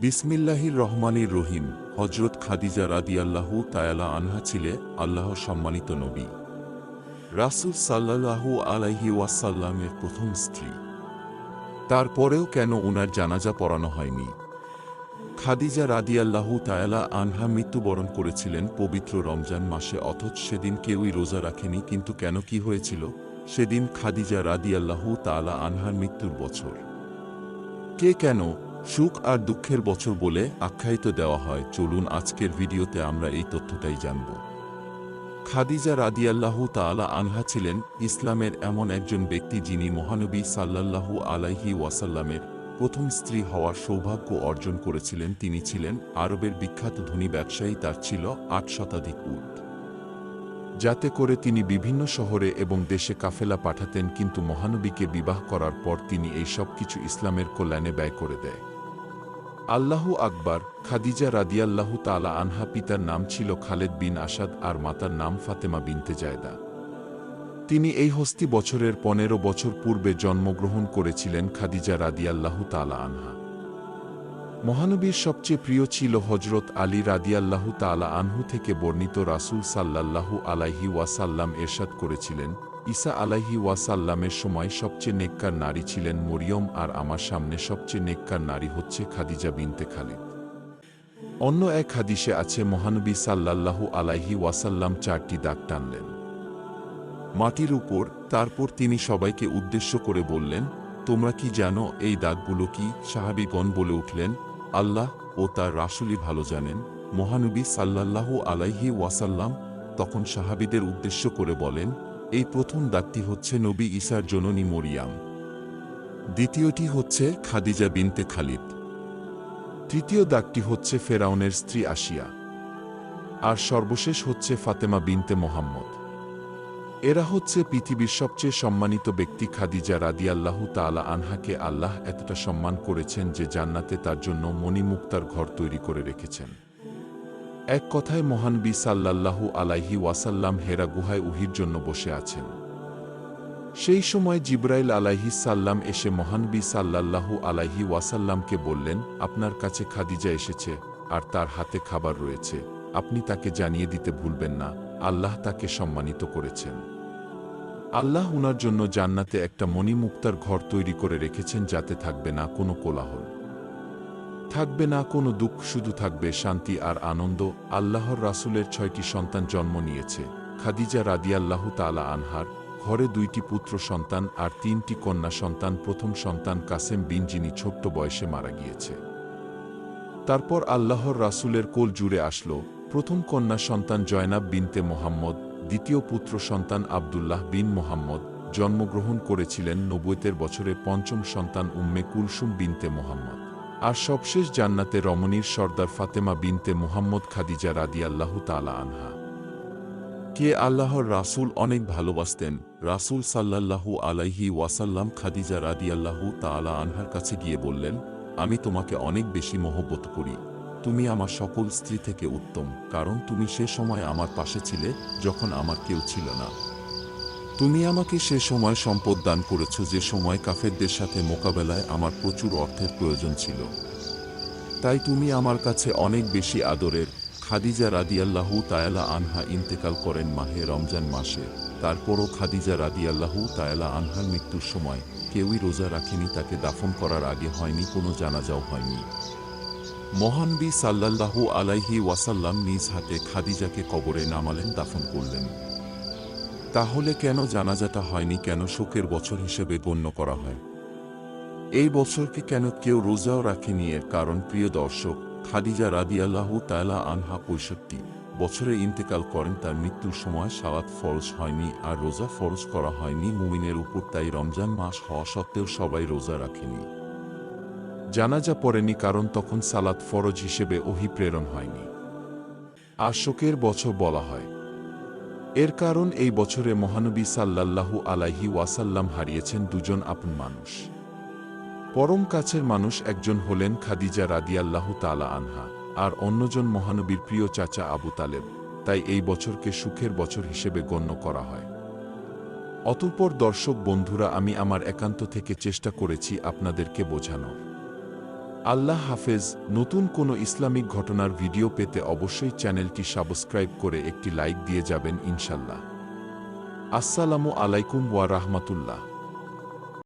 বিসমিল্লাহির রহমানির রহিম হজরত খাদিজা রাদিয়াল্লাহু তায়ালা আনহা ছিলে আল্লাহ সম্মানিত নবী। রাসূল সাল্লাল্লাহু আলাইহি ওয়াসাল্লামের প্রথম স্ত্রী। তারপরেও কেন উনার জানাজা পড়ানো হয়নি? খাদিজা রাদিয়াল্লাহু তায়ালা আনহা মৃত্যুবরণ করেছিলেন পবিত্র রমজান মাসে, অথচ সেদিন কেউই রোজা রাখেনি, কিন্তু কেন কি হয়েছিল? সেদিন খাদিজা রাদিয়াল্লাহু তাআলা আনহার মৃত্যুর বছর। কে কেন সুখ আর দুঃখের বছর বলে আখ্যায়িত দেওয়া হয়। চলুন আজকের ভিডিওতে আমরা এই তথ্যটাই জানব। খাদিজা রাদিয়াল্লাহু তাআলা আনহা ছিলেন ইসলামের এমন একজন ব্যক্তি যিনি মহানবী সাল্লাল্লাহু আলাইহি ওয়াসাল্লামের প্রথম স্ত্রী হওয়ার সৌভাগ্য অর্জন করেছিলেন। তিনি ছিলেন আরবের বিখ্যাত ধনী ব্যবসায়ী, তার ছিল আট শতাধিক উট। যাতে করে তিনি বিভিন্ন শহরে এবং দেশে কাফেলা পাঠাতেন, কিন্তু মহানবীকে বিবাহ করার পর তিনি এই সব কিছু ইসলামের কল্যাণে ব্যয় করে দেয়। আল্লাহু আকবার, খাদিজা রাদিয়াল্লাহু তালা আনহা পিতার নাম ছিল খালেদ বিন আসাদ আর মাতার নাম ফাতেমা বিনতে জায়দা। তিনি এই হস্তি বছরের পনেরো বছর পূর্বে জন্মগ্রহণ করেছিলেন খাদিজা রাদিয়াল্লাহু তালা আনহা। মহানবীর সবচেয়ে প্রিয় ছিল হজরত আলী রাদিয়াল্লাহু তালা আনহু থেকে বর্ণিত রাসূল সাল্লাল্লাহু আলাইহি ওয়াসাল্লাম এরশাদ করেছিলেন ঈসা আলাইহি ওয়াসাল্লামের সময় সবচেয়ে নেককার নারী ছিলেন মরিয়ম আর আমার সামনে সবচেয়ে নেককার নারী হচ্ছে খাদিজা বিনতে খালিদ। অন্য এক হাদিসে আছে, মহানবী সাল্লাল্লাহু আলাইহি ওয়াসাল্লাম চারটি দাগ টানলেন। মাটির উপর, তারপর তিনি সবাইকে উদ্দেশ্য করে বললেন, তোমরা কি জানো এই দাগগুলো কি? সাহাবিগণ বলে উঠলেন, আল্লাহ ও তার রাসুলি ভালো জানেন। মহানবী সাল্লাল্লাহু আলাইহি ওয়াসাল্লাম তখন সাহাবিদের উদ্দেশ্য করে বলেন এই প্রথম দাগটি হচ্ছে নবী ঈসার জননী মরিয়াম। দ্বিতীয়টি হচ্ছে খাদিজা বিনতে খালিদ। তৃতীয় দাগটি হচ্ছে ফেরাউনের স্ত্রী আসিয়া আর সর্বশেষ হচ্ছে ফাতেমা বিনতে মোহাম্মদ। এরা হচ্ছে পৃথিবীর সবচেয়ে সম্মানিত ব্যক্তি খাদিজা রাদিয়াল্লাহু তাআলা আনহাকে আল্লাহ এতটা সম্মান করেছেন যে জান্নাতে তার জন্য মণিমুক্তার ঘর তৈরি করে রেখেছেন। এক কথায় মহানবী সাল্লাল্লাহু আলাইহি ওয়াসাল্লাম হেরা গুহায় উহির জন্য বসে আছেন। সেই সময় জিব্রাইল আলাইহি সাল্লাম এসে মহানবী সাল্লাল্লাহু আলাইহি ওয়াসাল্লামকে বললেন, আপনার কাছে খাদিজা এসেছে, আর তার হাতে খাবার রয়েছে। আপনি তাকে জানিয়ে দিতে ভুলবেন না, আল্লাহ তাকে সম্মানিত করেছেন। আল্লাহ উনার জন্য জান্নাতে একটা মণিমুক্তার ঘর তৈরি করে রেখেছেন যাতে থাকবে না কোনো কোলাহল। থাকবে না, কোনো দুঃখ, শুধু থাকবে শান্তি আর আনন্দ। আল্লাহর রাসূলের ছয়টি সন্তান জন্ম নিয়েছে। খাদিজা রাদিয়াল্লাহু তালা আনহার, ঘরে দুইটি পুত্র সন্তান আর তিনটি কন্যা সন্তান। প্রথম সন্তান কাসেম বিন, যিনি ছোট্ট বয়সে মারা গিয়েছে। তারপর আল্লাহর রাসূলের কোল জুড়ে আসলো। প্রথম কন্যা সন্তান জয়নাব বিনতে মোহাম্মদ, দ্বিতীয় পুত্র সন্তান আবদুল্লাহ বিন মোহাম্মদ। জন্মগ্রহণ করেছিলেন নব্বইতের বছরে পঞ্চম সন্তান উম্মে কুলসুম বিনতে মোহাম্মদ। আর সবশেষ জান্নাতে রমণীর সর্দার ফাতেমা বিনতে মুহাম্মদ খাদিজা রাদিয়াল্লাহু তালা আনহা। কে আল্লাহর রাসূল অনেক ভালোবাসতেন, রাসূল সাল্লাল্লাহু আলাইহি ওয়াসাল্লাম খাদিজা রাদিয়াল্লাহু তাআলা আনহার কাছে গিয়ে বললেন, আমি তোমাকে অনেক বেশি মহব্বত করি। তুমি আমার সকল স্ত্রী থেকে উত্তম, কারণ তুমি সে সময় আমার পাশে ছিলে যখন আমার কেউ ছিল না। তুমি আমাকে সে সময় সম্পদ দান করেছ যে সময় কাফেরদের সাথে মোকাবেলায় আমার প্রচুর অর্থের প্রয়োজন ছিল। তাই তুমি আমার কাছে অনেক বেশি আদরের খাদিজা রাদিয়াল্লাহু তায়ালা আনহা ইন্তেকাল করেন মাহে রমজান মাসে। তারপরও খাদিজা রাদিয়াল্লাহু তায়ালা আনহার মৃত্যুর সময় কেউই রোজা রাখেনি, তাকে দাফন করার আগে হয়নি, কোনো জানাজাও হয়নি। মহানবী সাল্লাল্লাহু আলাইহি ওয়াসাল্লাম নিজ হাতে খাদিজাকে কবরে নামালেন, দাফন করলেন। তাহলে কেন জানাজাটা হয়নি কেন শোকের বছর হিসেবে গণ্য করা হয়? এই বছরকে কেন কেউ রোজাও রাখেনি এর কারণ প্রিয় দর্শক, খাদিজা রাদিয়াল্লাহু তাআলা আনহা পঁয়ষট্টি বছরে ইন্তেকাল করেন তার মৃত্যুর সময় সালাত ফরজ হয়নি আর রোজা ফরজ করা হয়নি মুমিনের উপর তাই রমজান মাস হওয়া সত্ত্বেও সবাই রোজা রাখেনি। জানাজা পড়েনি কারণ তখন সালাত ফরজ হিসেবে ওহি প্রেরণ হয়নি। আর শোকের বছর বলা হয়। এর কারণ এই বছরে মহানবী সাল্লাল্লাহু আলাইহি ওয়াসাল্লাম হারিয়েছেন দুজন আপন মানুষ। পরম কাছের মানুষ একজন হলেন খাদিজা রাদিয়াল্লাহু তালা আনহা আর অন্যজন মহানবীর প্রিয় চাচা আবু তালেব। তাই এই বছরকে সুখের বছর হিসেবে গণ্য করা হয়। অতঃপর দর্শক বন্ধুরা, আমি আমার একান্ত থেকে চেষ্টা করেছি আপনাদেরকে বোঝানোর। আল্লাহ হাফেজ, নতুন কোনো ইসলামিক ঘটনার ভিডিও পেতে অবশ্যই চ্যানেলটি সাবস্ক্রাইব করে একটি লাইক দিয়ে যাবেন ইনশাল্লাহ। আসসালামু আলাইকুম ওয়া রাহমাতুল্লাহ।